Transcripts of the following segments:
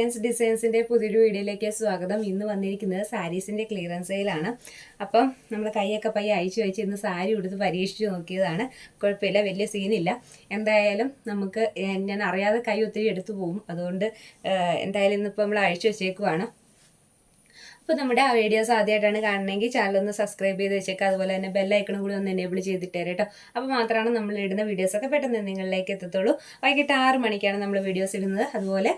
Elegance ഡിസൈൻസിന്റെ പുതിയൊരു വീഡിയോയിലേക്ക് സ്വാഗതം. ഇന്ന് വന്നിരിക്കുന്നത് സാരീസിന്റെ ക്ലിയറൻസ് സെയിലാണ് അപ്പം നമ്മൾ കൈയൊക്കെ പയ്യെ അയച്ചു വെച്ച് ഇന്ന് സാരി ഉടുത്ത് പരീക്ഷിച്ച് നോക്കിയതാണ്. കുഴപ്പമില്ല വലിയ സീനില്ല എന്തായാലും നമുക്ക് ഞാൻ അറിയാതെ കൈ ഒത്തിരി എടുത്തു പോകും. അതുകൊണ്ട് എന്തായാലും ഇന്നിപ്പോൾ നമ്മൾ അയച്ചു വെച്ചേക്കുവാണ്. അപ്പോൾ നമ്മുടെ ആ വീഡിയോസ് ആദ്യമായിട്ടാണ് കാണണമെങ്കിൽ ചാനൽ ഒന്ന് സബ്സ്ക്രൈബ് ചെയ്ത് വെച്ചേക്കുക അതുപോലെ തന്നെ ബെല്ലൈക്കണും കൂടി ഒന്ന് എനേബിൾ ചെയ്തിട്ടേ കേട്ടോ. അപ്പോൾ മാത്രമാണ് നമ്മൾ ഇടുന്ന വീഡിയോസൊക്കെ പെട്ടെന്ന് നിങ്ങളിലേക്ക് എത്തത്തുള്ളൂ. വൈകിട്ട് ആറ് മണിക്കാണ് നമ്മൾ വീഡിയോസ് ഇടുന്നത്. അതുപോലെ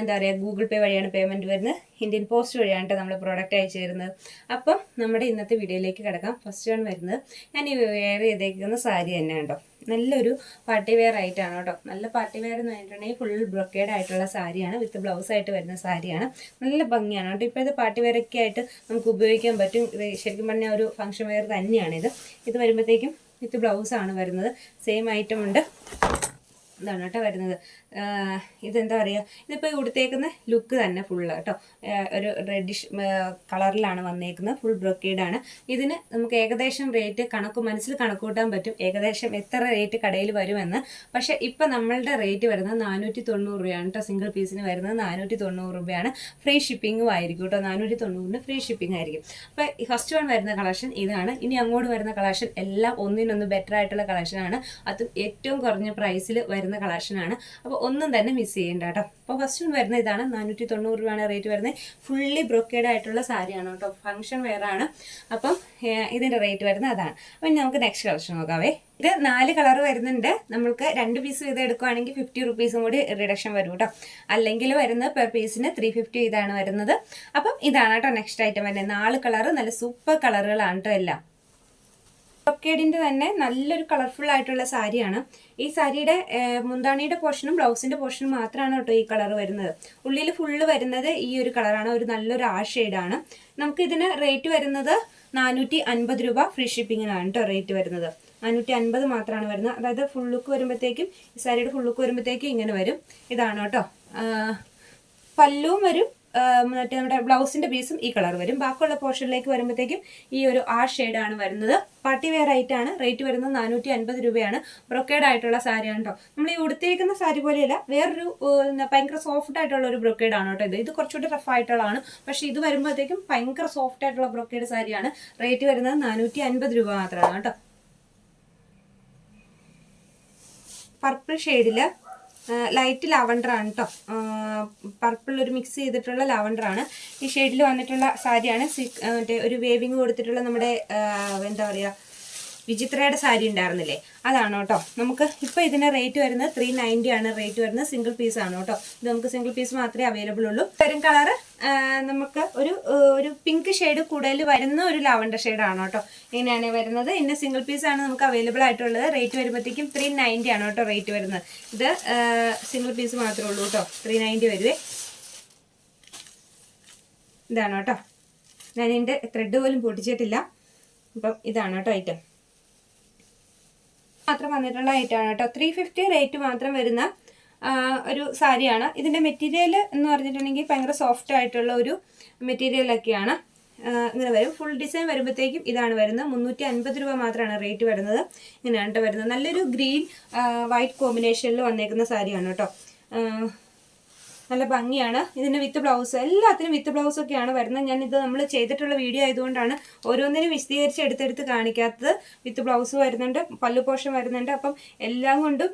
എന്താ പറയുക ഗൂഗിൾ പേ വഴിയാണ് പേയ്മെന്റ് വരുന്നത്. ഇന്ത്യൻ പോസ്റ്റ് വഴിയാണ് നമ്മൾ പ്രോഡക്റ്റ് അയച്ചു തരുന്നത്. അപ്പം നമ്മുടെ ഇന്നത്തെ വീഡിയോയിലേക്ക് കിടക്കാം. ഫസ്റ്റ് ആണ് വരുന്നത് ഞാൻ ഈ വെയർ ചെയ്തേക്കുന്ന സാരി തന്നെ കേട്ടോ നല്ലൊരു പാർട്ടി വെയർ ആയിട്ടാണ് കേട്ടോ നല്ല പാർട്ടി വെയർ എന്ന് പറഞ്ഞിട്ടുണ്ടെങ്കിൽ ഫുൾ ബ്രൊക്കേഡ് ആയിട്ടുള്ള സാരിയാണ്. വിത്ത് ബ്ലൗസ് ആയിട്ട് വരുന്ന സാരിയാണ്. നല്ല ഭംഗിയാണ് കേട്ടോ ഇപ്പോഴത്തെ പാർട്ടി വെയർ ഒക്കെ ആയിട്ട് നമുക്ക് ഉപയോഗിക്കാൻ പറ്റും. ശരിക്കും പറഞ്ഞാൽ ഒരു ഫംഗ്ഷൻ വെയർ തന്നെയാണിത് ഇത്. വരുമ്പോഴത്തേക്കും വിത്ത് ബ്ലൗസാണ് വരുന്നത്. സെയിം ഐറ്റം ഉണ്ട്. ഇതാണ് കേട്ടോ വരുന്നത്. ഇതെന്താ പറയുക ഇതിപ്പോൾ ഉടുത്തേക്കുന്ന ലുക്ക് തന്നെ ഫുള്ള് കേട്ടോ. ഒരു റെഡിഷ് കളറിലാണ് വന്നേക്കുന്നത് ഫുൾ ബ്രൊക്കേഡാണ് ഇതിന് നമുക്ക് ഏകദേശം റേറ്റ് കണക്ക് മനസ്സിൽ കണക്ക് കൂട്ടാൻ പറ്റും ഏകദേശം എത്ര റേറ്റ് കടയിൽ വരുമെന്ന്. പക്ഷേ ഇപ്പം നമ്മളുടെ റേറ്റ് വരുന്നത് നാനൂറ്റി തൊണ്ണൂറ് രൂപയാണ് കേട്ടോ. സിംഗിൾ പീസിന് വരുന്നത് നാനൂറ്റി തൊണ്ണൂറ് രൂപയാണ് ഫ്രീ ഷിപ്പിങ്ങും ആയിരിക്കും കേട്ടോ. നാനൂറ്റി തൊണ്ണൂറിന് ഫ്രീ ഷിപ്പിംഗ് ആയിരിക്കും അപ്പോൾ ഫസ്റ്റ് വൺ വരുന്ന കളക്ഷൻ ഇതാണ്. ഇനി അങ്ങോട്ട് വരുന്ന കളക്ഷൻ എല്ലാം ഒന്നിനൊന്ന് ബെറ്റർ ആയിട്ടുള്ള കളക്ഷനാണ് അതും ഏറ്റവും കുറഞ്ഞ പ്രൈസിൽ വരുന്ന കളക്ഷനാണ് അപ്പോൾ ഒന്നും തന്നെ മിസ് ചെയ്യേണ്ട കേട്ടോ. അപ്പോൾ ഫസ്റ്റ് വൺ വരുന്നത് ഇതാണ്. നാനൂറ്റി തൊണ്ണൂറ് രൂപയാണ് റേറ്റ് വരുന്നത്. ഫുള്ളി ബ്രൊക്കേഡ് ആയിട്ടുള്ള സാരിയാണ് കേട്ടോ. ഫംഗ്ഷൻ വെയറാണ് അപ്പം ഇതിന്റെ റേറ്റ് വരുന്നത് അതാണ്. അപ്പം നമുക്ക് നെക്സ്റ്റ് കളക്ഷൻ നോക്കാവേ. ഇത് നാല് കളർ വരുന്നുണ്ട്. നമ്മൾക്ക് രണ്ട് പീസ് വീതം എടുക്കുവാണെങ്കിൽ ഫിഫ്റ്റി റുപ്പീസും കൂടി റിഡക്ഷൻ വരും കേട്ടോ. അല്ലെങ്കിൽ വരുന്നത് പെർ പീസിന് ത്രീ ഫിഫ്റ്റി ഇതാണ് വരുന്നത്. അപ്പം ഇതാണ് കേട്ടോ നെക്സ്റ്റ് ഐറ്റം വരുന്നത്. നാല് കളർ നല്ല സൂപ്പർ കളറുകളാണ് കേട്ടോ എല്ലാം. ബ്രൊക്കേഡിന്റെ തന്നെ നല്ലൊരു കളർഫുൾ ആയിട്ടുള്ള സാരിയാണ്. ഈ സാരിയുടെ മുന്താണിയുടെ പോർഷനും ബ്ലൗസിന്റെ പോർഷനും മാത്രമാണ് കേട്ടോ ഈ കളർ വരുന്നത്. ഉള്ളിൽ ഫുള്ള് വരുന്നത് ഈ ഒരു കളറാണ് ഒരു നല്ലൊരു ആ ഷെയ്ഡാണ് നമുക്ക് ഇതിന് റേറ്റ് വരുന്നത് നാനൂറ്റി അൻപത് രൂപ ഫ്രീ ഷിപ്പിങ്ങിനാണ് കേട്ടോ റേറ്റ് വരുന്നത്. നാനൂറ്റി അൻപത് മാത്രമാണ് വരുന്നത്. അതായത് ഫുൾ ലുക്ക് വരുമ്പോഴത്തേക്കും ഈ സാരിയുടെ ഫുൾ ലുക്ക് വരുമ്പോഴത്തേക്കും ഇങ്ങനെ വരും. ഇതാണ് കേട്ടോ പല്ലുവും വരും. മറ്റേ നമ്മുടെ ബ്ലൗസിന്റെ പീസും ഈ കളർ വരും. ബാക്കിയുള്ള പോർഷനിലേക്ക് വരുമ്പോഴത്തേക്കും ഈ ഒരു ആ ആണ് വരുന്നത്. പാർട്ടി വെയർ ആയിട്ടാണ് റേറ്റ് വരുന്നത് നാനൂറ്റി അൻപത് രൂപയാണ്. ബ്രൊക്കേഡ് ആയിട്ടുള്ള സാരിയാണ് കേട്ടോ നമ്മൾ ഈ ഉടുത്തിരിക്കുന്ന സാരി പോലെയല്ല വേറൊരു ഭയങ്കര സോഫ്റ്റ് ആയിട്ടുള്ള ഒരു ബ്രൊക്കേഡ് ആണ് കേട്ടോ ഇത്. ഇത് കുറച്ചുകൂടി റഫ് ആയിട്ടുള്ളതാണ്. പക്ഷേ ഇത് വരുമ്പോഴത്തേക്കും ഭയങ്കര സോഫ്റ്റ് ആയിട്ടുള്ള ബ്രൊക്കേഡ് സാരിയാണ്. റേറ്റ് വരുന്നത് നാനൂറ്റി അൻപത് രൂപ മാത്രമാണ് കേട്ടോ പർപ്പിൾ ഷെയ്ഡിൽ ലൈറ്റ് ലാവണ്ടർ ആണ് കേട്ടോ പർപ്പിൾ ഒരു മിക്സ് ചെയ്തിട്ടുള്ള ലാവണ്ടർ ആണ്. ഈ ഷെയ്ഡിൽ വന്നിട്ടുള്ള സാരിയാണ് മറ്റേ ഒരു വേവിങ് കൊടുത്തിട്ടുള്ള നമ്മുടെ എന്താ പറയുക വിചിത്രയുടെ സാരി ഉണ്ടായിരുന്നില്ലേ? അതാണ് കേട്ടോ. നമുക്ക് ഇപ്പോൾ ഇതിന് റേറ്റ് വരുന്നത് ത്രീ നയന്റി ആണ് റേറ്റ് വരുന്നത് സിംഗിൾ പീസ് ആണ് കേട്ടോ. ഇത് നമുക്ക് സിംഗിൾ പീസ് മാത്രമേ അവൈലബിൾ ഉള്ളൂ. വരും കളറ് നമുക്ക് ഒരു ഒരു പിങ്ക് ഷെയ്ഡ് കൂടുതൽ വരുന്ന ഒരു ലാവണ്ടർ ഷെയ്ഡാണ് കേട്ടോ. ഇങ്ങനെയാണ് വരുന്നത്. ഇന്ന സിംഗിൾ പീസ് ആണ് നമുക്ക് അവൈലബിൾ ആയിട്ടുള്ളത്. റേറ്റ് വരുമ്പോഴത്തേക്കും ത്രീ നയന്റി ആണ് കേട്ടോ റേറ്റ് വരുന്നത്. ഇത് സിംഗിൾ പീസ് മാത്രമേ ഉള്ളൂ കേട്ടോ. ത്രീ നയന്റി വരുവേ. ഇതാണ് കേട്ടോ. ഞാൻ ഇതിന്റെ ത്രെഡ് പോലും പൊട്ടിച്ചിട്ടില്ല. അപ്പം ഇതാണ് കേട്ടോ ഐറ്റം മാത്രം വന്നിട്ടുള്ള ഐറ്റമാണ് കേട്ടോ. ത്രീ ഫിഫ്റ്റി റേറ്റ് മാത്രം വരുന്ന ഒരു സാരിയാണ്. ഇതിന്റെ മെറ്റീരിയൽ എന്ന് പറഞ്ഞിട്ടുണ്ടെങ്കിൽ ഭയങ്കര സോഫ്റ്റ് ആയിട്ടുള്ള ഒരു മെറ്റീരിയലൊക്കെയാണ് ഇങ്ങനെ വരും. ഫുൾ ഡിസൈൻ വരുമ്പോഴത്തേക്കും ഇതാണ് വരുന്നത്. മുന്നൂറ്റി അൻപത് രൂപ മാത്രമാണ് റേറ്റ് വരുന്നത്. ഇങ്ങനെയാണ് വരുന്നത്. നല്ലൊരു ഗ്രീൻ വൈറ്റ് കോമ്പിനേഷനിൽ വന്നേക്കുന്ന സാരിയാണ് കേട്ടോ. നല്ല ഭംഗിയാണ്. ഇതിന്റെ വിത്ത് ബ്ലൗസ് എല്ലാത്തിനും വിത്ത് ബ്ലൗസ് ഒക്കെയാണ് വരുന്നത്. ഞാൻ ഇത് നമ്മൾ ചെയ്തിട്ടുള്ള വീഡിയോ ആയതുകൊണ്ടാണ് ഓരോന്നിനും വിശദീകരിച്ച് എടുത്തെടുത്ത് കാണിക്കാത്തത്. വിത്ത് ബ്ലൗസ് വരുന്നുണ്ട് പല്ലു പോഷൻ വരുന്നുണ്ട്. അപ്പം എല്ലാം കൊണ്ടും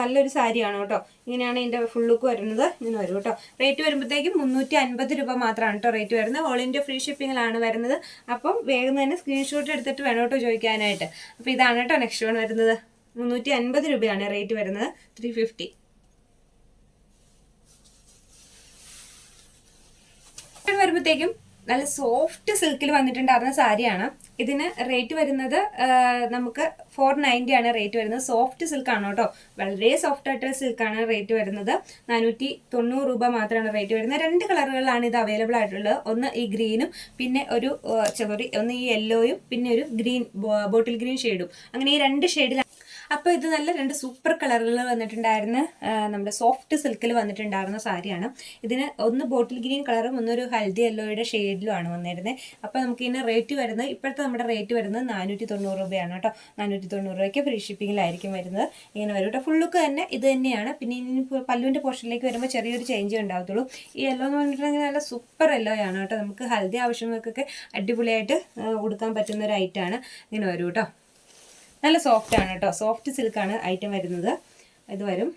നല്ലൊരു സാരിയാണ് കേട്ടോ. ഇങ്ങനെയാണ് ഇതിന്റെ ഫുൾ ലുക്ക് വരുന്നത്. ഇങ്ങനെ വരും കേട്ടോ. റേറ്റ് വരുമ്പോഴത്തേക്കും മുന്നൂറ്റി അൻപത് രൂപ മാത്രമാണ് കേട്ടോ റേറ്റ് വരുന്നത്. ഓൾ ഇന്ത്യ ഫ്രീ ഷിപ്പിങ്ങിലാണ് വരുന്നത്. അപ്പം വേഗം തന്നെ സ്ക്രീൻഷോട്ട് എടുത്തിട്ട് വേണം കേട്ടോ ചോദിക്കാനായിട്ട്. അപ്പോൾ ഇതാണ് കേട്ടോ നെക്സ്റ്റ് വൺ വരുന്നത്. മുന്നൂറ്റി അൻപത് രൂപയാണ് റേറ്റ് വരുന്നത്. ത്രീ ഫിഫ്റ്റി വരുമ്പോഴത്തേക്കും നല്ല സോഫ്റ്റ് സിൽക്കിൽ വന്നിട്ടുണ്ടായിരുന്ന സാരിയാണ് ഇതിന് റേറ്റ് വരുന്നത് നമുക്ക് ഫോർ നയന്റി ആണ് റേറ്റ് വരുന്നത്. സോഫ്റ്റ് സിൽക്കാണ് കേട്ടോ. വളരെ സോഫ്റ്റ് ആയിട്ടുള്ള സിൽക്കാണ് റേറ്റ് വരുന്നത്. നാനൂറ്റി തൊണ്ണൂറ് രൂപ മാത്രമാണ് റേറ്റ് വരുന്നത്. രണ്ട് കളറുകളാണ് ഇത് അവൈലബിൾ ആയിട്ടുള്ളത്. ഒന്ന് ഈ ഗ്രീനും പിന്നെ ഒരു സോറി ഒന്ന് ഈ യെല്ലോയും പിന്നെ ഒരു ഗ്രീൻ ബോട്ടിൽ ഗ്രീൻ ഷെയ്ഡും അങ്ങനെ ഈ രണ്ട് ഷെയ്ഡിലാണ് അപ്പോൾ ഇത് നല്ല രണ്ട് സൂപ്പർ കളറുകൾ വന്നിട്ടുണ്ടായിരുന്ന. നമ്മുടെ സോഫ്റ്റ് സിൽക്കിൽ വന്നിട്ടുണ്ടായിരുന്ന സാരിയാണ്. ഇതിന് ഒന്ന് ബോട്ടിൽ ഗ്രീൻ കളറും ഒന്നൊരു ഹൽദി യെല്ലോയുടെ ഷെയ്ഡിലുമാണ് വന്നിരുന്നത് അപ്പോൾ നമുക്ക് ഇതിന് റേറ്റ് വരുന്നത് ഇപ്പോഴത്തെ നമ്മുടെ റേറ്റ് വരുന്നത് നാനൂറ്റി തൊണ്ണൂറ് രൂപയാണ് കേട്ടോ. നാനൂറ്റി തൊണ്ണൂറ് രൂപയ്ക്ക് ഫ്രീ ഷിപ്പിങ്ങിലായിരിക്കും വരുന്നത്. ഇങ്ങനെ വരും കേട്ടോ. ഫുൾ ലുക്ക് തന്നെ ഇത് തന്നെയാണ്. പിന്നെ ഇനി പല്ലുവിന്റെ പോർഷനിലേക്ക് വരുമ്പോൾ ചെറിയൊരു ചേഞ്ച് ഉണ്ടാവത്തുള്ളൂ. ഈ യെല്ലോ എന്ന് പറഞ്ഞിട്ടുണ്ടെങ്കിൽ നല്ല സൂപ്പർ യെല്ലോ ആണ് കേട്ടോ. നമുക്ക് ഹൽദി ആവശ്യങ്ങൾക്കൊക്കെ അടിപൊളിയായിട്ട് കൊടുക്കാൻ പറ്റുന്ന ഒരു ഐറ്റമാണ് ഇങ്ങനെ വരും കേട്ടോ. നല്ല സോഫ്റ്റ് ആണ് കേട്ടോ സോഫ്റ്റ് സിൽക്കാണ് ഐറ്റം വരുന്നത്. ഇത് വരും.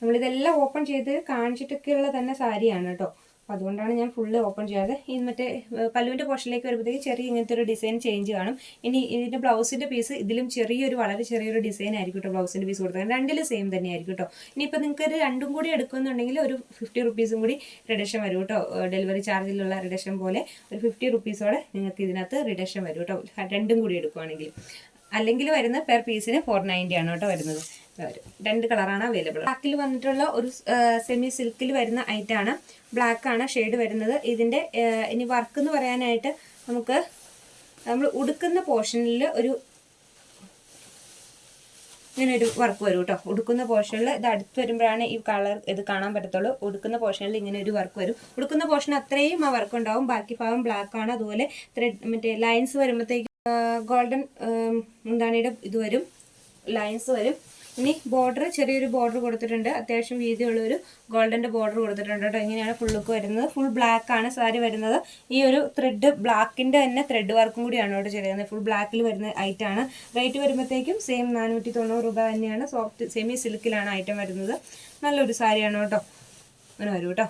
നമ്മളിതെല്ലാം ഓപ്പൺ ചെയ്ത് കാണിച്ചിട്ടൊക്കെയുള്ള തന്നെ സാരിയാണ് കേട്ടോ അപ്പോൾ അതുകൊണ്ടാണ് ഞാൻ ഫുള്ള് ഓപ്പൺ ചെയ്യാതെ ഈ മറ്റേ പല്ലുവിന്റെ പോർഷനിലേക്ക് വരുമ്പോഴത്തേക്ക് ചെറിയ ഇങ്ങനത്തെ ഒരു ഡിസൈൻ ചേഞ്ച് കാണും. ഇനി ഇതിന്റെ ബ്ലൗസിന്റെ പീസ് ഇതിലും ചെറിയൊരു വളരെ ചെറിയൊരു ഡിസൈൻ ആയിരിക്കും കേട്ടോ ബ്ലൗസിന്റെ പീസ് കൊടുത്തത് രണ്ടിലും സെയിം തന്നെ ആയിരിക്കും കേട്ടോ ഇനിയിപ്പോൾ നിങ്ങൾക്ക് രണ്ടും കൂടി എടുക്കുന്നുണ്ടെങ്കിൽ ഒരു ഫിഫ്റ്റി റുപ്പീസും കൂടി റിഡക്ഷൻ വരും കേട്ടോ ഡെലിവറി ചാർജിലുള്ള റിഡക്ഷൻ പോലെ ഒരു ഫിഫ്റ്റി റുപ്പീസോടെ നിങ്ങൾക്ക് ഇതിനകത്ത് റിഡക്ഷൻ വരും കേട്ടോ രണ്ടും കൂടി എടുക്കുവാണെങ്കിൽ. അല്ലെങ്കിൽ വരുന്ന പെർ പീസിന് ഫോർ നയന്റി ആണ് കേട്ടോ വരുന്നത്. വരും. രണ്ട് കളറാണ് അവൈലബിൾ. ബ്ലാക്കിൽ വന്നിട്ടുള്ള ഒരു സെമി സിൽക്കിൽ വരുന്ന ഐറ്റം ആണ്. ബ്ലാക്ക് ആണ് ഷെയ്ഡ് വരുന്നത്. ഇതിന്റെ ഇനി വർക്ക് എന്ന് പറയാനായിട്ട് നമുക്ക് നമ്മൾ ഉടുക്കുന്ന പോർഷനിൽ ഒരു ഇങ്ങനൊരു വർക്ക് വരും കേട്ടോ ഉടുക്കുന്ന പോർഷനിൽ ഇത് അടുത്ത് വരുമ്പോഴാണ് ഈ കളർ ഇത് കാണാൻ പറ്റത്തുള്ളൂ. ഉടുക്കുന്ന പോർഷനിൽ ഇങ്ങനെ ഒരു വർക്ക് വരും. ഉടുക്കുന്ന പോർഷൻ അത്രയും ആ വർക്ക് ഉണ്ടാവും. ബാക്കി ഭാഗം ബ്ലാക്ക് ആണ്. അതുപോലെ ത്രെഡ് മറ്റേ ലൈൻസ് വരുമ്പോഴത്തേക്ക് ഗോൾഡൻ മുന്താണിയുടെ ഇത്? വരും. ലൈൻസ് വരും. ഇനി ബോർഡർ ചെറിയൊരു ബോർഡർ കൊടുത്തിട്ടുണ്ട്. അത്യാവശ്യം വീതിയുള്ള ഒരു ഗോൾഡന്റെ ബോർഡർ കൊടുത്തിട്ടുണ്ട് കേട്ടോ. ഇങ്ങനെയാണ് ഫുള്ളുക്ക് വരുന്നത്. ഫുൾ ബ്ലാക്ക് ആണ് സാരി വരുന്നത്. ഈ ഒരു ത്രെഡ് ബ്ലാക്കിന്റെ തന്നെ ത്രെഡ് വർക്കും കൂടിയാണ് കേട്ടോ ചെയ്യുന്നത് ഫുൾ ബ്ലാക്കിൽ വരുന്ന ഐറ്റം ആണ്. റേറ്റ് വരുമ്പോഴത്തേക്കും സെയിം നാനൂറ്റി തൊണ്ണൂറ് രൂപ തന്നെയാണ്. സോഫ്റ്റ് സെമി സിൽക്കിലാണ് ഐറ്റം വരുന്നത്. നല്ലൊരു സാരിയാണ് കേട്ടോ. അങ്ങനെ വരും കേട്ടോ.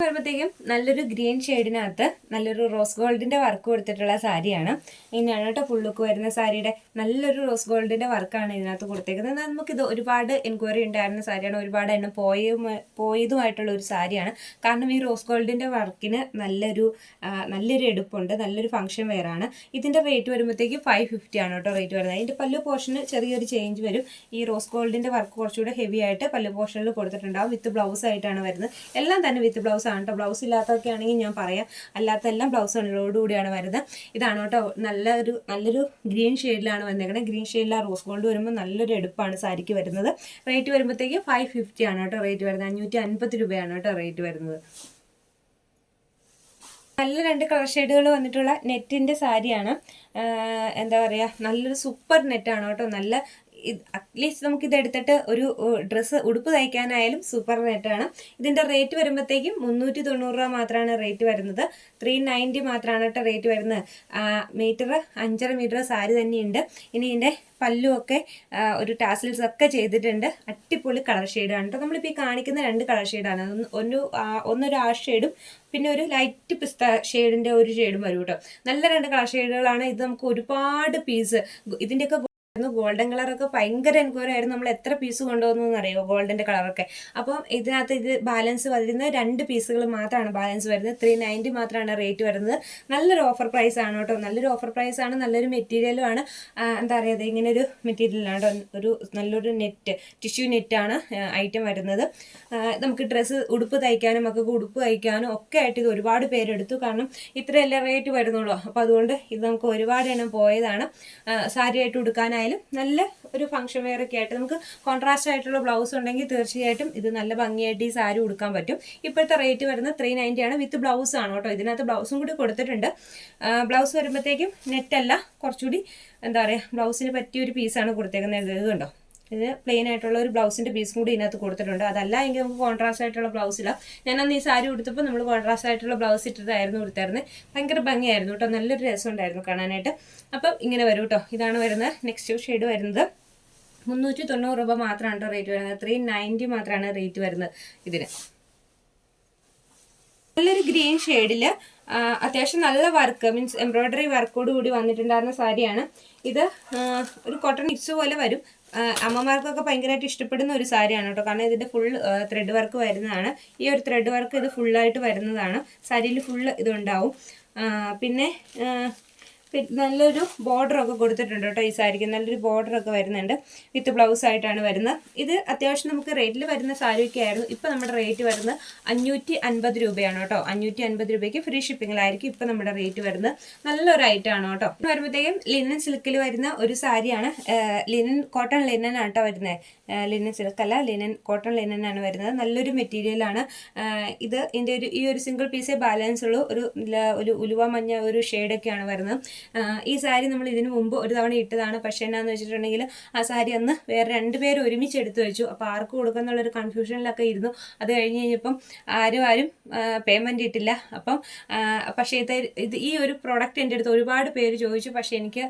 വരുമ്പോഴത്തേക്കും നല്ലൊരു ഗ്രീൻ ഷെയ്ഡിനകത്ത് നല്ലൊരു റോസ് ഗോൾഡിന്റെ വർക്ക് കൊടുത്തിട്ടുള്ള സാരിയാണ്. ഇങ്ങനെയാണ് കേട്ടോ ഫുൾ ലുക്ക് വരുന്ന സാരിയുടെ നല്ലൊരു റോസ് ഗോൾഡിന്റെ വർക്കാണ് ഇതിനകത്ത് കൊടുത്തേക്കുന്നത്. നമുക്കിത് ഒരുപാട് എൻക്വയറി ഉണ്ടായിരുന്ന സാരിയാണ്. ഒരുപാട് എണ്ണം പോയ പോയതുമായിട്ടുള്ള ഒരു സാരിയാണ്. കാരണം ഈ റോസ് ഗോൾഡിന്റെ വർക്കിന് നല്ലൊരു നല്ലൊരു എടുപ്പുണ്ട്. നല്ലൊരു ഫംഗ്ഷൻ വെയർ ആണ്. ഇതിന്റെ റേറ്റ് വരുമ്പോഴത്തേക്കും ഫൈവ് ഫിഫ്റ്റി ആണ് കേട്ടോ റേറ്റ് വരുന്നത്. അതിന്റെ പല്ലു പോർഷന് ചെറിയൊരു ചേഞ്ച് വരും. ഈ റോസ് ഗോൾഡിന്റെ വർക്ക് കുറച്ചുകൂടെ ഹെവി ആയിട്ട് പല്ലു പോർഷനിൽ കൊടുത്തിട്ടുണ്ടാവും. വിത്ത് ബ്ലൗസ് ആയിട്ടാണ് വരുന്നത്. എല്ലാം തന്നെ വിത്ത് ബ്ലൗസ് ആണ് കേട്ടോ ബ്ലൗസ് ഇല്ലാത്തതൊക്കെ ആണെങ്കിൽ ഞാൻ പറയാം. അല്ലാത്ത എല്ലാം ബ്ലൗസുകളോടുകൂടിയാണ് കൂടിയാണ് വരുന്നത്. ഇതാണ് കേട്ടോ. നല്ലൊരു നല്ലൊരു ഗ്രീൻ ഷെയ്ഡിലാണ് വന്നേക്കുന്നത് ഗ്രീൻ ഷെയ്ഡിൽ ആ റോസ് ഗോൾഡ് വരുമ്പോൾ നല്ലൊരു എടുപ്പാണ് സാരിക്ക് വരുന്നത്. റേറ്റ് വരുമ്പോഴത്തേക്ക് ഫൈവ് ഫിഫ്റ്റി ആണ് കേട്ടോ റേറ്റ് വരുന്നത്. അഞ്ഞൂറ്റി അൻപത് രൂപയാണ് കേട്ടോ റേറ്റ് വരുന്നത്. നല്ല രണ്ട് കളർ ഷെയ്ഡുകൾ വന്നിട്ടുള്ള നെറ്റിന്റെ സാരിയാണ്. എന്താ പറയുക നല്ലൊരു സൂപ്പർ നെറ്റാണ് കേട്ടോ. നല്ല അറ്റ്ലീസ്റ്റ് നമുക്ക് ഇതെടുത്തിട്ട് ഒരു ഡ്രസ്സ് ഉടുപ്പ് തയ്ക്കാനായാലും സൂപ്പർ റേറ്റാണ് ഇതിന്റെ റേറ്റ് വരുമ്പോഴത്തേക്കും മുന്നൂറ്റി തൊണ്ണൂറ് രൂപ മാത്രമാണ് റേറ്റ് വരുന്നത്. ത്രീ നയന്റി മാത്രമാണ് കേട്ടോ റേറ്റ് വരുന്നത്. മീറ്റർ അഞ്ചര മീറ്റർ സാരി തന്നെയുണ്ട്. ഇനി ഇതിന്റെ പല്ലുമൊക്കെ ഒരു ടാസിൽസ് ഒക്കെ ചെയ്തിട്ടുണ്ട്. അടിപൊളി കളർ ഷെയ്ഡാണ് കേട്ടോ നമ്മളിപ്പോൾ ഈ കാണിക്കുന്ന രണ്ട് കളർ ഷെയ്ഡാണ് ഒന്ന് ഒന്നൊരു ആ ഷെയ്ഡും പിന്നെ ഒരു ലൈറ്റ് പിസ്ത ഷെയ്ഡിന്റെ ഒരു ഷെയ്ഡും വരും കേട്ടോ നല്ല രണ്ട് കളർ ഷെയ്ഡുകളാണ് ഇത് നമുക്ക് ഒരുപാട് പീസ് ഇതിന്റെയൊക്കെ ഗോൾഡൻ കളറൊക്കെ ഭയങ്കര എൻക്വയറി ആയിരുന്നു നമ്മൾ എത്ര പീസ് കൊണ്ടുവന്നു അറിയോ ഗോൾഡന്റെ കളറൊക്കെ അപ്പം ഇതിനകത്ത് ഇത് ബാലൻസ് വരുന്ന രണ്ട് പീസുകൾ മാത്രമാണ് ബാലൻസ് വരുന്നത്. ത്രീ നയന്റി മാത്രമാണ് റേറ്റ് വരുന്നത്. നല്ലൊരു ഓഫർ പ്രൈസ് ആണ് കേട്ടോ. നല്ലൊരു ഓഫർ പ്രൈസ് ആണ് നല്ലൊരു മെറ്റീരിയലും ആണ്. എന്താ പറയുക ഇങ്ങനെ ഒരു മെറ്റീരിയലാണ് കേട്ടോ. ഒരു നല്ലൊരു നെറ്റ് ടിഷ്യൂ നെറ്റാണ് ഐറ്റം വരുന്നത്. നമുക്ക് ഡ്രസ്സ് ഉടുപ്പ് തയ്ക്കാനും ഒക്കെ ഉടുപ്പ് തയ്ക്കാനും ഒക്കെ ആയിട്ട് ഇത് ഒരുപാട് പേരെടുത്തു കാരണം ഇത്രയല്ലേ റേറ്റ് വരുന്നുള്ളൂ. അപ്പോൾ അതുകൊണ്ട് ഇത് നമുക്ക് ഒരുപാട് എണ്ണം പോയതാണ്. സാരി ആയിട്ട് ഉടുക്കാനായാലും നല്ല ഒരു ഫംഗ്ഷൻ വെയർ ഒക്കെ ആയിട്ട് നമുക്ക് കോൺട്രാസ്റ്റ് ആയിട്ടുള്ള ബ്ലൗസ് ഉണ്ടെങ്കിൽ തീർച്ചയായിട്ടും ഇത് നല്ല ഭംഗിയായിട്ട് ഈ സാരി ഉടുക്കാൻ പറ്റും. ഇപ്പോഴത്തെ റേറ്റ് വരുന്നത് ത്രീ നയന്റി ആണ് വിത്ത് ബ്ലൗസ് ആണ് കേട്ടോ. ഇതിനകത്ത് ബ്ലൗസും കൂടി കൊടുത്തിട്ടുണ്ട്. ബ്ലൗസ് വരുമ്പോഴത്തേക്കും നെറ്റല്ല കുറച്ചുകൂടി എന്താ പറയുക ബ്ലൗസിന് പറ്റിയ ഒരു പീസാണ് കൊടുത്തേക്കുന്നത്. ഇത് കണ്ടോ? ഇത് പ്ലെയിൻ ആയിട്ടുള്ള ഒരു ബ്ലൗസിന്റെ പീസും കൂടി ഇതിനകത്ത് കൊടുത്തിട്ടുണ്ട്. അതല്ല എങ്കിൽ നമുക്ക് കോൺട്രാസ്റ്റ് ആയിട്ടുള്ള ബ്ലൗസ് ഇല്ല ഞാൻ അന്ന് ഈ സാരി ഉടുത്തപ്പോൾ നമ്മൾ കോൺട്രാസ്റ്റ് ആയിട്ടുള്ള ബ്ലൗസ് ഇട്ടതായിരുന്നു ഉടുത്തായിരുന്നു. ഭയങ്കര ഭംഗിയായിരുന്നു കേട്ടോ. നല്ലൊരു രസം ഉണ്ടായിരുന്നു കാണാനായിട്ട്. അപ്പം ഇങ്ങനെ വരും കേട്ടോ. ഇതാണ് വരുന്നത്. നെക്സ്റ്റ് ഷെയ്ഡ് വരുന്നത്. മുന്നൂറ്റി തൊണ്ണൂറ് രൂപ മാത്രമാണ് കേട്ടോ റേറ്റ് വരുന്നത്. ത്രീ നയന്റി മാത്രമാണ് റേറ്റ് വരുന്നത് ഇതിന്. നല്ലൊരു ഗ്രീൻ ഷെയ്ഡിൽ അത്യാവശ്യം നല്ല വർക്ക് മീൻസ് എംബ്രോയ്ഡറി വർക്കോട് കൂടി വന്നിട്ടുണ്ടായിരുന്ന സാരിയാണ് ഇത് ഒരു കോട്ടൺ മിക്സ് പോലെ വരും. അമ്മമാർക്കൊക്കെ ഭയങ്കരമായിട്ട് ഇഷ്ടപ്പെടുന്ന ഒരു സാരിയാണ് കേട്ടോ. കാരണം ഇതിന്റെ ഫുൾ ത്രെഡ് വർക്ക് വരുന്നതാണ്. ഈ ഒരു ത്രെഡ് വർക്ക് ഇത് ഫുള്ളായിട്ട് വരുന്നതാണ്. സാരിയിൽ ഫുള്ള് ഇതുണ്ടാവും. പിന്നെ നല്ലൊരു ബോർഡർ ഒക്കെ കൊടുത്തിട്ടുണ്ട് കേട്ടോ ഈ സാരിക്ക്. നല്ലൊരു ബോർഡർ ഒക്കെ വരുന്നുണ്ട്. വിത്ത് ബ്ലൗസ് ആയിട്ടാണ് വരുന്നത്. ഇത് അത്യാവശ്യം നമുക്ക് റേറ്റിൽ വരുന്ന സാരിയൊക്കെ ആയിരുന്നു. ഇപ്പം നമ്മുടെ റേറ്റ് വരുന്നത് അഞ്ഞൂറ്റി അൻപത് രൂപയാണ് കേട്ടോ. അഞ്ഞൂറ്റി അൻപത് രൂപയ്ക്ക് ഫ്രീ ഷിപ്പിങ്ങിലായിരിക്കും ഇപ്പം നമ്മുടെ റേറ്റ് വരുന്നത്. നല്ലൊരു ഐറ്റം ആണ് കേട്ടോ വരുമ്പോഴത്തേക്കും ലിനൻ സിൽക്കിൽ വരുന്ന ഒരു സാരിയാണ്. ലിനൻ കോട്ടൺ ലിനൻ ആണ് കേട്ടോ വരുന്നത്. ലിനൻ സിൽക്ക് അല്ല ലിനൻ കോട്ടൺ ലിനൻ ആണ് വരുന്നത്. നല്ലൊരു മെറ്റീരിയലാണ് ഇത് ഇതിന്റെ ഒരു ഈ ഒരു സിംഗിൾ പീസേ ബാലൻസ് ഉള്ളൂ. ഒരു ഒരു ഉലുവ മഞ്ഞ ഒരു ഷെയ്ഡൊക്കെയാണ് വരുന്നത്. ഈ സാരി നമ്മൾ ഇതിനു മുമ്പ് ഒരു തവണ ഇട്ടതാണ്. പക്ഷേ എന്നാന്ന് വെച്ചിട്ടുണ്ടെങ്കിൽ ആ സാരി അന്ന് വേറെ രണ്ടുപേരും ഒരുമിച്ച് എടുത്തു വെച്ചു. അപ്പോൾ ആർക്ക് കൊടുക്കുന്നുള്ളൊരു കൺഫ്യൂഷനിലൊക്കെ ഇരുന്നു. അത് കഴിഞ്ഞ് കഴിഞ്ഞപ്പം ആരും ആരും പേയ്മെന്റ് ഇട്ടില്ല. അപ്പം പക്ഷേ ഇത് ഇത് ഈ ഒരു പ്രോഡക്റ്റ് എന്റെ അടുത്ത് ഒരുപാട് പേര് ചോദിച്ചു. പക്ഷേ എനിക്ക്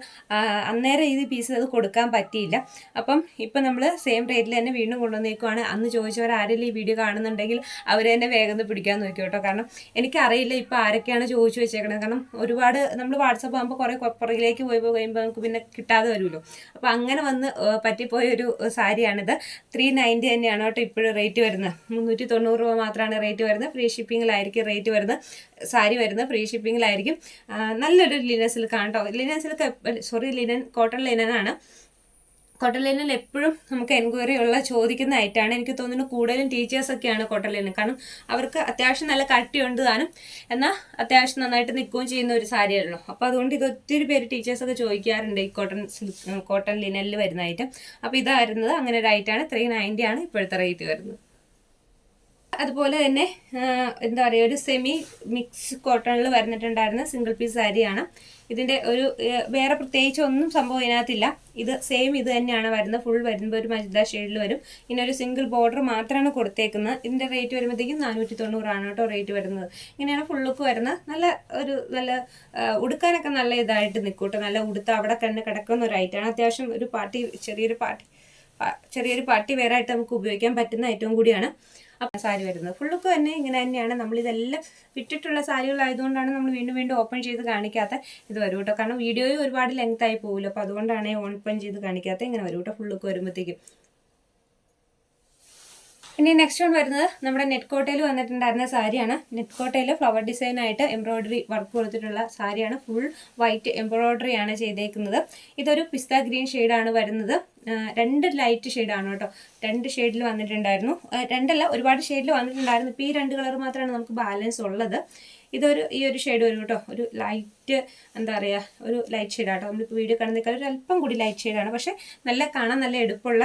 അന്നേരം ഇത് പീസ് അത് കൊടുക്കാൻ പറ്റിയില്ല. അപ്പം ഇപ്പം നമ്മൾ സെയിം റേറ്റിൽ തന്നെ വീണ്ടും കൊണ്ടുവന്നേക്കുവാണ്. അന്ന് ചോദിച്ചവർ ആരെങ്കിലും ഈ വീഡിയോ കാണുന്നുണ്ടെങ്കിൽ അവർ തന്നെ വേഗം പിടിക്കാൻ നോക്കി കേട്ടോ കാരണം എനിക്കറിയില്ല ഇപ്പോൾ ആരൊക്കെയാണ് ചോദിച്ചു വെച്ചേക്കണത്. കാരണം ഒരുപാട് നമ്മൾ വാട്സപ്പ് ആകുമ്പോൾ കുറേ പുറകിലേക്ക് പോയി പോയി കഴിയുമ്പോൾ നമുക്ക് പിന്നെ കിട്ടാതെ വരുമല്ലോ. അപ്പോൾ അങ്ങനെ വന്ന് പറ്റിപ്പോയൊരു സാരിയാണിത്. ത്രീ നയന്റി തന്നെയാണ് കേട്ടോ ഇപ്പോഴും റേറ്റ് വരുന്നത്. മുന്നൂറ്റി തൊണ്ണൂറ് രൂപ മാത്രമാണ് റേറ്റ് വരുന്നത്. ഫ്രീ ഷിപ്പിങ്ങിലായിരിക്കും റേറ്റ് വരുന്നത്. സാരി വരുന്നത് ഫ്രീ ഷിപ്പിങ്ങിലായിരിക്കും നല്ലൊരു ലിനൻ സിൽക്കാണ് കേട്ടോ linen silk sorry linen cotton ലിനനാണ് cotton ലൈനിൽ എപ്പോഴും നമുക്ക് എൻക്വയറി ഉള്ള ചോദിക്കുന്ന ഐറ്റാണ് എനിക്ക് തോന്നുന്നു കൂടുതലും ടീച്ചേഴ്സൊക്കെയാണ് കൊട്ടലിന് കാരണം അവർക്ക് അത്യാവശ്യം നല്ല കട്ടിയുണ്ട് താനും. എന്നാൽ അത്യാവശ്യം നന്നായിട്ട് നിൽക്കുകയും ചെയ്യുന്ന ഒരു സാരിയാണല്ലോ അപ്പോൾ അതുകൊണ്ട് ഇത് ഒത്തിരി പേര് ടീച്ചേഴ്സൊക്കെ ചോദിക്കാറുണ്ട് ഈ കോട്ടൺ കോട്ടൺ ലിനലിൽ വരുന്ന ഐറ്റം അപ്പോൾ ഇതായിരുന്നത് അങ്ങനെ ഒരു ഐറ്റാണ് ത്രീ നയന്റി ആണ് ഇപ്പോഴത്തെ റേറ്റ് വരുന്നത്. അതുപോലെ തന്നെ എന്താ പറയുക ഒരു സെമി മിക്സ് കോട്ടണിൽ വരുന്നിട്ടുണ്ടായിരുന്ന സിംഗിൾ പീസ് സാരിയാണ്. ഇതിന്റെ ഒരു വേറെ പ്രത്യേകിച്ച് ഒന്നും സംഭവം ഇതിനകത്തില്ല. ഇത് സെയിം ഇത് തന്നെയാണ് വരുന്നത്. ഫുൾ വരുമ്പോൾ ഒരു മജിദ ഷെയ്ഡിൽ വരും. ഇങ്ങനെ ഒരു സിംഗിൾ ബോർഡർ മാത്രമാണ് കൊടുത്തേക്കുന്നത്. ഇതിന്റെ റേറ്റ് വരുമ്പോഴത്തേക്കും നാനൂറ്റി തൊണ്ണൂറാണ് കേട്ടോ റേറ്റ് വരുന്നത്. ഇങ്ങനെയാണ് ഫുൾ ലുക്ക് വരുന്നത്. നല്ല ഒരു നല്ല ഉടുക്കാനൊക്കെ നല്ല ഇതായിട്ട് നിൽക്കൂട്ടോ കേട്ടോ. നല്ല ഉടുത്ത് അവിടെ തന്നെ കിടക്കുന്ന ഒരു ഐറ്റമാണ് അത്യാവശ്യം ഒരു പാർട്ടി ചെറിയൊരു പാർട്ടി ചെറിയൊരു പാർട്ടി വേറെ ആയിട്ട് നമുക്ക് ഉപയോഗിക്കാൻ പറ്റുന്ന ഏറ്റവും കൂടിയാണ്. അപ്പം സാരി വരുന്നത്. ഫുള്ളുക്ക് തന്നെ ഇങ്ങനെ തന്നെയാണ്. നമ്മളിതെല്ലാം വിട്ടിട്ടുള്ള സാരികളായതുകൊണ്ടാണ് നമ്മൾ വീണ്ടും വീണ്ടും ഓപ്പൺ ചെയ്ത് കാണിക്കാത്ത. ഇത് വരും കേട്ടോ കാരണം വീഡിയോയും ഒരുപാട് ലെങ്ത് ആയി പോകുമല്ലോ അപ്പോൾ അതുകൊണ്ടാണ് ഓപ്പൺ ചെയ്ത് കാണിക്കാത്ത. ഇങ്ങനെ വരും കേട്ടോ ഫുള്ളുക്ക് വരുമ്പോഴത്തേക്കും ഇനി നെക്സ്റ്റ് വൺ വരുന്നത് നമ്മുടെ നെറ്റ് കോട്ടയിൽ വന്നിട്ടുണ്ടായിരുന്ന സാരിയാണ്. നെറ്റ് കോട്ടയിൽ ഫ്ലവർ ഡിസൈൻ ആയിട്ട് എംബ്രോയിഡറി വർക്ക് കൊടുത്തിട്ടുള്ള സാരിയാണ്. ഫുൾ വൈറ്റ് എംബ്രോയിഡറി ആണ് ചെയ്തേക്കുന്നത്. ഇതൊരു പിസ്ത ഗ്രീൻ ഷെയ്ഡാണ് വരുന്നത്. രണ്ട് ലൈറ്റ് ഷെയ്ഡാണ് കേട്ടോ. രണ്ട് ഷെയ്ഡിൽ വന്നിട്ടുണ്ടായിരുന്നു. രണ്ടല്ല ഒരുപാട് ഷെയ്ഡിൽ വന്നിട്ടുണ്ടായിരുന്നു. ഇപ്പോൾ ഈ രണ്ട് കളർ മാത്രമാണ് നമുക്ക് ബാലൻസ് ഉള്ളത്. ഇതൊരു ഈ ഒരു ഷെയ്ഡ് വരും കേട്ടോ. ഒരു ലൈറ്റ് എന്താ പറയുക ഒരു ലൈറ്റ് ഷെയ്ഡാട്ടോ നമ്മളിപ്പോൾ വീഡിയോ കാണുന്നേക്കാൾ ഒരു അല്പം കൂടി ലൈറ്റ് ഷെയ്ഡാണ് പക്ഷേ നല്ല കാണാൻ നല്ല എടുപ്പുള്ള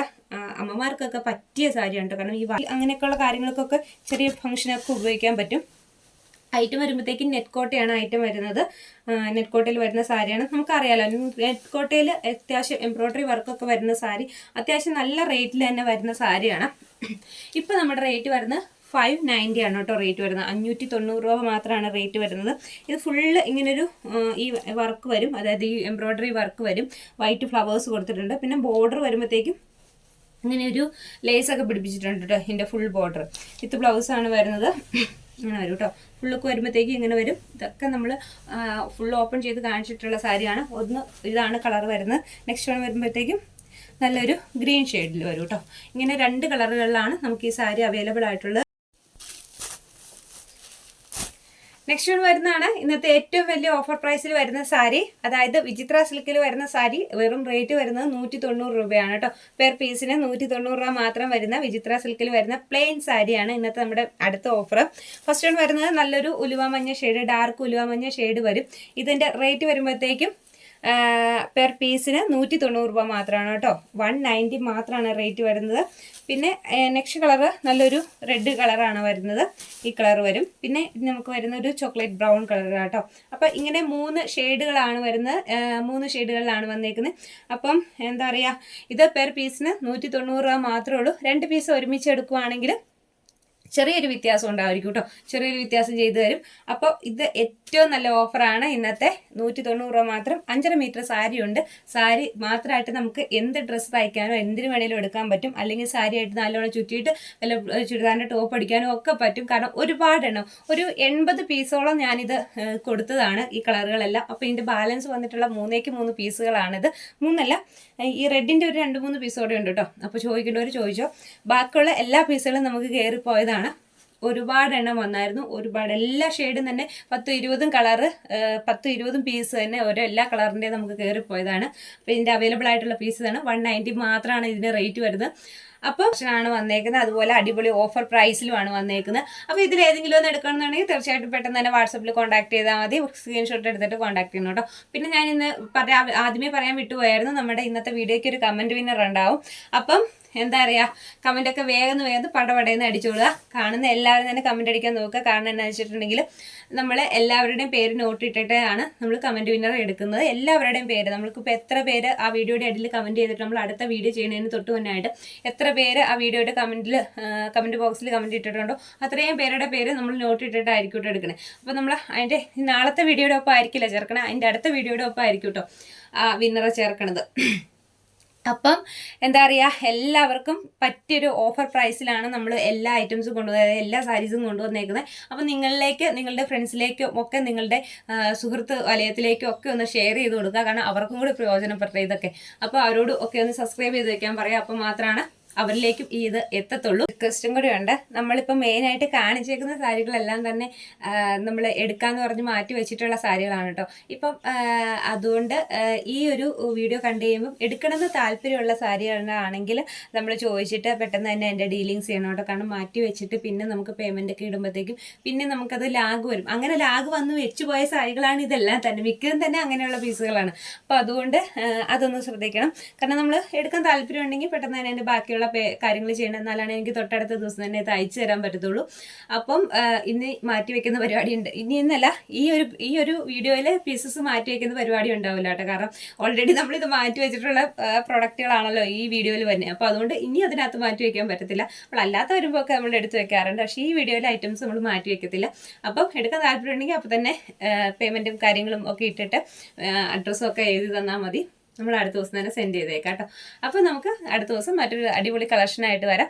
അമ്മമാർക്കൊക്കെ പറ്റിയ സാരിയാണ് കേട്ടോ. കാരണം ഈ അങ്ങനെയൊക്കെയുള്ള കാര്യങ്ങൾക്കൊക്കെ ചെറിയ ഫംഗ്ഷനൊക്കെ ഉപയോഗിക്കാൻ പറ്റും. ഐറ്റം വരുമ്പോഴത്തേക്കും നെറ്റ് കോട്ടയാണ് ഐറ്റം വരുന്നത്. നെറ്റ് കോട്ടയിൽ വരുന്ന സാരിയാണ് നമുക്കറിയാലോ നെറ്റ് കോട്ടയിൽ അത്യാവശ്യം എംബ്രോയ്ഡറി വർക്കൊക്കെ വരുന്ന സാരി അത്യാവശ്യം നല്ല റേറ്റിൽ തന്നെ വരുന്ന സാരിയാണ് ഇപ്പം നമ്മുടെ റേറ്റ് വരുന്നത് ഫൈവ് നയന്റി ആണ് കേട്ടോ റേറ്റ് വരുന്നത്. അഞ്ഞൂറ്റി തൊണ്ണൂറ് രൂപ മാത്രമാണ് റേറ്റ് വരുന്നത്. ഇത് ഫുള്ള് ഇങ്ങനൊരു ഈ വർക്ക് വരും. അതായത് ഈ എംബ്രോയ്ഡറി വർക്ക് വരും. വൈറ്റ് ഫ്ലവേഴ്സ് കൊടുത്തിട്ടുണ്ട്. പിന്നെ ബോർഡർ വരുമ്പോഴത്തേക്കും ഇങ്ങനെ ഒരു ലേസൊക്കെ പിടിപ്പിച്ചിട്ടുണ്ട് കേട്ടോ ഇതിന്റെ ഫുൾ ബോർഡർ വിത്ത് ബ്ലൗസാണ് വരുന്നത്. ഇങ്ങനെ വരും കേട്ടോ. ഫുള്ളൊക്കെ വരുമ്പോഴത്തേക്കും ഇങ്ങനെ വരും. ഇതൊക്കെ നമ്മൾ ഫുൾ ഓപ്പൺ ചെയ്ത് കാണിച്ചിട്ടുള്ള സാരിയാണ്. ഒന്ന് ഇതാണ് കളർ വരുന്നത്. നെക്സ്റ്റ് വൺ വരുമ്പോഴത്തേക്കും നല്ലൊരു ഗ്രീൻ ഷെയ്ഡിൽ വരും കേട്ടോ. ഇങ്ങനെ രണ്ട് കളറുകളിലാണ് നമുക്ക് ഈ സാരി അവൈലബിൾ ആയിട്ടുള്ളത്. നെക്സ്റ്റ് വൺ വരുന്നതാണ് ഇന്നത്തെ ഏറ്റവും വലിയ ഓഫർ പ്രൈസിൽ വരുന്ന സാരി അതായത് വിചിത്ര സിൽക്കിൽ വരുന്ന സാരി വെറും റേറ്റ് വരുന്നത് നൂറ്റി തൊണ്ണൂറ് രൂപയാണ് കേട്ടോ പെർ പീസിന് നൂറ്റി തൊണ്ണൂറ് രൂപ മാത്രം വരുന്ന വിചിത്ര സിൽക്കിൽ വരുന്ന പ്ലെയിൻ സാരിയാണ് ഇന്നത്തെ നമ്മുടെ അടുത്ത ഓഫർ ഫസ്റ്റ് വൺ വരുന്നത് നല്ലൊരു ഉലുവ മഞ്ഞ ഷെയ്ഡ് ഡാർക്ക് ഉലുവ മഞ്ഞ ഷെയ്ഡ് വരും. ഇതിന്റെ റേറ്റ് വരുമ്പോഴത്തേക്കും പെർ പീസിന് നൂറ്റി തൊണ്ണൂറ് രൂപ മാത്രമാണ് കേട്ടോ. വൺ നയന്റി മാത്രമാണ് റേറ്റ് വരുന്നത്. പിന്നെ നെക്സ്റ്റ് കളറ് നല്ലൊരു റെഡ് കളറാണ് വരുന്നത്. ഈ കളർ വരും. പിന്നെ നമുക്ക് വരുന്ന ഒരു ചോക്ലേറ്റ് ബ്രൗൺ കളർ കേട്ടോ. അപ്പോൾ ഇങ്ങനെ മൂന്ന് ഷെയ്ഡുകളാണ് വരുന്നത്. മൂന്ന് ഷെയ്ഡുകളിലാണ് വന്നേക്കുന്നത്. അപ്പം എന്താ പറയുക ഇത് പെർ പീസിന് നൂറ്റി തൊണ്ണൂറ് രൂപ മാത്രമേ ഉള്ളൂ. രണ്ട് പീസ് ഒരുമിച്ച് എടുക്കുവാണെങ്കിൽ ചെറിയൊരു വ്യത്യാസം ഉണ്ടായിരിക്കും കേട്ടോ. ചെറിയൊരു വ്യത്യാസം ചെയ്തു തരും. അപ്പോൾ ഇത് ഏറ്റവും നല്ല ഓഫറാണ്. ഇന്നത്തെ നൂറ്റി തൊണ്ണൂറ് രൂപ മാത്രം. അഞ്ചര മീറ്റർ സാരി ഉണ്ട്. സാരി മാത്രമായിട്ട് നമുക്ക് എന്ത് ഡ്രസ്സ് തയ്ക്കാനോ എന്തിനു വേണേലും എടുക്കാൻ പറ്റും. അല്ലെങ്കിൽ സാരി ആയിട്ട് നല്ലോണം ചുറ്റിയിട്ട് വല്ല ചുരിദാറിന്റെ ടോപ്പ് അടിക്കാനോ ഒക്കെ പറ്റും. കാരണം ഒരുപാടെണ്ണം ഒരു എൺപത് പീസോളം ഞാനിത് കൊടുത്തതാണ് ഈ കളറുകളെല്ലാം. അപ്പോൾ ഇതിന്റെ ബാലൻസ് വന്നിട്ടുള്ള മൂന്നേക്ക് മൂന്ന് പീസുകളാണിത്. മൂന്നല്ല ഈ റെഡിന്റെ ഒരു രണ്ട് മൂന്ന് പീസോടെ ഉണ്ട് കേട്ടോ. അപ്പോൾ ചോദിക്കേണ്ടവർ ചോദിച്ചോ. ബാക്കിയുള്ള എല്ലാ പീസുകളും നമുക്ക് കയറിപ്പോയതാണ്. ഒരുപാട് എണ്ണം വന്നായിരുന്നു. ഒരുപാട് എല്ലാ ഷെയ്ഡും തന്നെ പത്തും ഇരുപതും കളറ് പത്തും ഇരുപതും പീസ് തന്നെ ഓരോ എല്ലാ കളറിന്റെയും നമുക്ക് കയറിപ്പോയതാണ് അപ്പോൾ ഇതിന്റെ അവൈലബിൾ ആയിട്ടുള്ള പീസ് ഇതാണ് വൺ നയന്റി മാത്രമാണ് ഇതിന്റെ റേറ്റ് വരുന്നത്. അപ്പോൾ ഓപ്ഷനാണ് വന്നേക്കുന്നത്. അതുപോലെ അടിപൊളി ഓഫർ പ്രൈസിലുമാണ് വന്നേക്കുന്നത്. അപ്പോൾ ഇതിൽ ഏതെങ്കിലും ഒന്ന് എടുക്കണമെന്നുണ്ടെങ്കിൽ തീർച്ചയായിട്ടും പെട്ടെന്ന് തന്നെ വാട്സപ്പിൽ കോൺടാക്ട് ചെയ്താൽ മതി. സ്ക്രീൻഷോട്ട് എടുത്തിട്ട് കോൺടാക്ട് ചെയ്യണം കേട്ടോ. പിന്നെ ഞാൻ ഇന്ന് പറയാം ആദ്യമേ പറയാൻ വിട്ടുപോയായിരുന്നു. നമ്മുടെ ഇന്നത്തെ വീഡിയോയ്ക്ക് ഒരു കമന്റ് വിന്നർ ഉണ്ടാവും. അപ്പം എന്താ പറയുക കമന്റൊക്കെ വേഗം വേഗം പടപടയെന്ന് അടിച്ചു കൊടുക്കുക കാണുന്ന എല്ലാവരും തന്നെ കമന്റ് അടിക്കാൻ നോക്കുക. കാരണം എന്താ വെച്ചിട്ടുണ്ടെങ്കിൽ നമ്മൾ എല്ലാവരുടെയും പേര് നോട്ട് ഇട്ടിട്ടാണ് നമ്മൾ കമന്റ് വിന്നർ എടുക്കുന്നത്. എല്ലാവരുടെയും പേര് നമ്മൾക്കിപ്പോൾ എത്ര പേര് ആ വീഡിയോയുടെ അടിയിൽ കമന്റ് ചെയ്തിട്ട് നമ്മൾ അടുത്ത വീഡിയോ ചെയ്യുന്നതിന് തൊട്ട് മുന്നായിട്ട് എത്ര പേര് ആ വീഡിയോയുടെ കമന്റിൽ കമന്റ് ബോക്സിൽ കമന്റ് ഇട്ടിട്ടുണ്ടോ അത്രയും പേരുടെ പേര് നമ്മൾ നോട്ട് ഇട്ടിട്ടായിരിക്കും കേട്ടോ എടുക്കണേ. അപ്പോൾ നമ്മൾ അതിന്റെ നാളത്തെ വീഡിയോയുടെ ഒപ്പം ആയിരിക്കില്ല ചേർക്കണേ. അതിന്റെ അടുത്ത വീഡിയോയുടെ ഒപ്പം ആയിരിക്കും കേട്ടോ ആ വിന്നറെ ചേർക്കണത്. അപ്പം എന്താ പറയുക എല്ലാവർക്കും പറ്റിയൊരു ഓഫർ പ്രൈസിലാണ് നമ്മൾ എല്ലാ ഐറ്റംസും കൊണ്ടുവന്നത് എല്ലാ സാരീസും കൊണ്ടുവന്നേക്കുന്നത് അപ്പം നിങ്ങളിലേക്ക് നിങ്ങളുടെ ഫ്രണ്ട്സിലേക്കും ഒക്കെ നിങ്ങളുടെ സുഹൃത്ത് വലയത്തിലേക്കും ഒക്കെ ഒന്ന് ഷെയർ ചെയ്ത് കൊടുക്കുക. കാരണം അവർക്കും കൂടി പ്രയോജനപ്പെട്ട ഇതൊക്കെ. അപ്പോൾ അവരോട് ഒക്കെ ഒന്ന് സബ്സ്ക്രൈബ് ചെയ്ത് വെക്കാൻ പറയാം. അപ്പം മാത്രമാണ് അവരിലേക്കും ഇത് എത്തത്തുള്ളൂ. റിക്വസ്റ്റും കൂടി ഉണ്ട്. നമ്മളിപ്പോൾ മെയിനായിട്ട് കാണിച്ചേക്കുന്ന സാരികളെല്ലാം തന്നെ നമ്മൾ എടുക്കാന്ന് പറഞ്ഞ് മാറ്റി വെച്ചിട്ടുള്ള സാരികളാണ് കേട്ടോ ഇപ്പം അതുകൊണ്ട് ഈ ഒരു വീഡിയോ കണ്ടു കഴിയുമ്പം എടുക്കണമെന്ന് താല്പര്യമുള്ള സാരികളാണെങ്കിൽ നമ്മൾ ചോദിച്ചിട്ട് പെട്ടെന്ന് തന്നെ എന്റെ ഡീലിങ്സ് ചെയ്യണം കേട്ടോ കാരണം മാറ്റി വെച്ചിട്ട് പിന്നെ നമുക്ക് പേയ്മെന്റ് ഒക്കെ ഇടുമ്പോഴത്തേക്കും പിന്നെ നമുക്കത് ലാഗ് വരും. അങ്ങനെ ലാഗ് വന്ന് വെച്ചു പോയ സാരികളാണ് ഇതെല്ലാം തന്നെ. മിക്കതും തന്നെ അങ്ങനെയുള്ള പീസുകളാണ്. അപ്പോൾ അതുകൊണ്ട് അതൊന്ന് ശ്രദ്ധിക്കണം. കാരണം നമ്മൾ എടുക്കാൻ താല്പര്യം ഉണ്ടെങ്കിൽ പെട്ടെന്ന് തന്നെ എന്റെ ബാക്കിയുള്ള കാര്യങ്ങൾ ചെയ്യണം എന്നാലാണ് എനിക്ക് തൊട്ടടുത്ത ദിവസം തന്നെ ഇത് അയച്ചു തരാൻ പറ്റത്തുള്ളൂ. അപ്പം ഇന്ന് മാറ്റി വെക്കുന്ന പരിപാടി ഉണ്ട് ഇനി ഇന്നല്ല ഈ ഒരു ഈ ഒരു വീഡിയോയിൽ പീസസ് മാറ്റി വെക്കുന്ന പരിപാടി ഉണ്ടാവില്ല കേട്ടോ. കാരണം ഓൾറെഡി നമ്മളിത് മാറ്റി വെച്ചിട്ടുള്ള പ്രൊഡക്റ്റുകളാണല്ലോ ഈ വീഡിയോയിൽ വരുന്നത് അപ്പോൾ അതുകൊണ്ട് ഇനി അതിനകത്ത് മാറ്റി വെക്കാൻ പറ്റത്തില്ല. അപ്പോൾ അല്ലാത്ത വരുമ്പോൾ ഒക്കെ നമ്മൾ എടുത്ത് വെക്കാറുണ്ട്. പക്ഷേ ഈ വീഡിയോയിലെ ഐറ്റംസ് നമ്മൾ മാറ്റി വെക്കത്തില്ല. അപ്പം എടുക്കാൻ താല്പര്യം ഉണ്ടെങ്കിൽ അപ്പോൾ തന്നെ പേയ്മെന്റും കാര്യങ്ങളും ഒക്കെ ഇട്ടിട്ട് അഡ്രസ്സും ഒക്കെ എഴുതി തന്നാൽ മതി. നമ്മൾ അടുത്ത ദിവസം തന്നെ സെൻഡ് ചെയ്തേക്കാം കേട്ടോ. അപ്പോൾ നമുക്ക് അടുത്ത ദിവസം മറ്റൊരു അടിപൊളി കളക്ഷനായിട്ട് വരാം.